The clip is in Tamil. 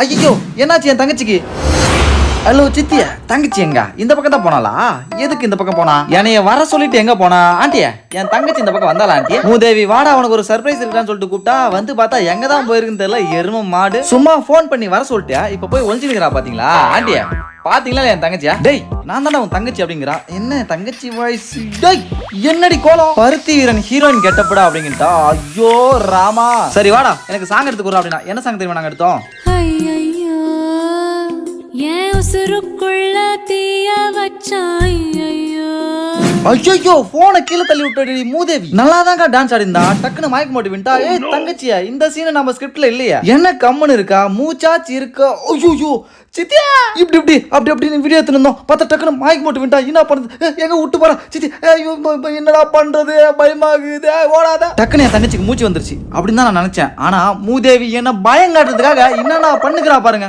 ஐயோ என்னாச்சு என் தங்கச்சிக்கு? ஹலோ சித்திய தங்கச்சி எங்க? இந்த பக்கம் தான் போனாளா? எதுக்கு இந்த பக்கம் போனா? என்னைய வர சொல்லிட்டு எங்க போனா? ஆண்டிய என் தங்கச்சி இந்த பக்கம் வந்தாளா ஆண்டி மூதேவி வாடா உனக்கு ஒரு சர்ப்ரைஸ் இருக்கான்னு சொல்லிட்டு கூப்பிட்டா வந்து பார்த்தா எங்க தான் போயிருக்குன்னு தெரியல எரும மாடு. சும்மா ஃபோன் பண்ணி வர சொல்லிட்டியா? இப்ப போய் ஒளிஞ்சுக்கிறா பாத்தீங்களா? ஆண்டிய பாத்தீங்களா என் தங்கச்சியா? டேய் நான் தானே உன் தங்கச்சி அப்படிங்கிறா. என்ன தங்கச்சி வாய்ஸ் டேய் என்னடி கோலம்? பருத்தி வீரன் ஹீரோயின் கெட்டப்படா அப்படிங்கிட்டா. ஐயோ ராமா. சரி வாடா எனக்கு சாங் எடுத்து கொடுறா அப்படின்னா. என்ன சாங் தெரியுமா நாங்க எடுத்தோம்? ஐயா ஏன் உசுருக்குள்ள தீய வச்சான் ஐயோ போனை கீழே தள்ளி விட்டடி மூதேவி. நல்லா தாங்க டான்ஸ் ஆடிந்தா டக்குன்னு மயக்க மாட்டி விட்டா ஏய் தங்கச்சியா இந்த சீன் நம்ம ஸ்கிரிப்ட்ல இல்லையா. என்ன கம்மன் இருக்கா? மூச்சாச்சு இருக்கா ஐயோ சித்தியா! இப்படி இப்படி அப்படி அப்படி வீடியோ எடுத்துருந்தோம் பார்த்தா டக்குன்னு மயக்க மாட்டி விட்டா என்ன பண்ணுது? ஏய், எங்க விட்டு போறா? சித்தி என்னடா பண்றது? பயமாகுது. ஓடாத. டக்குன்னு என் தங்கச்சிக்கு மூச்சு வந்துருச்சு. அப்படின்னு தான் நான் நினைச்சேன். ஆனா மூதேவி என்ன பயம் காட்டுறதுக்காக என்னடா பண்ணுகிறா பாருங்க.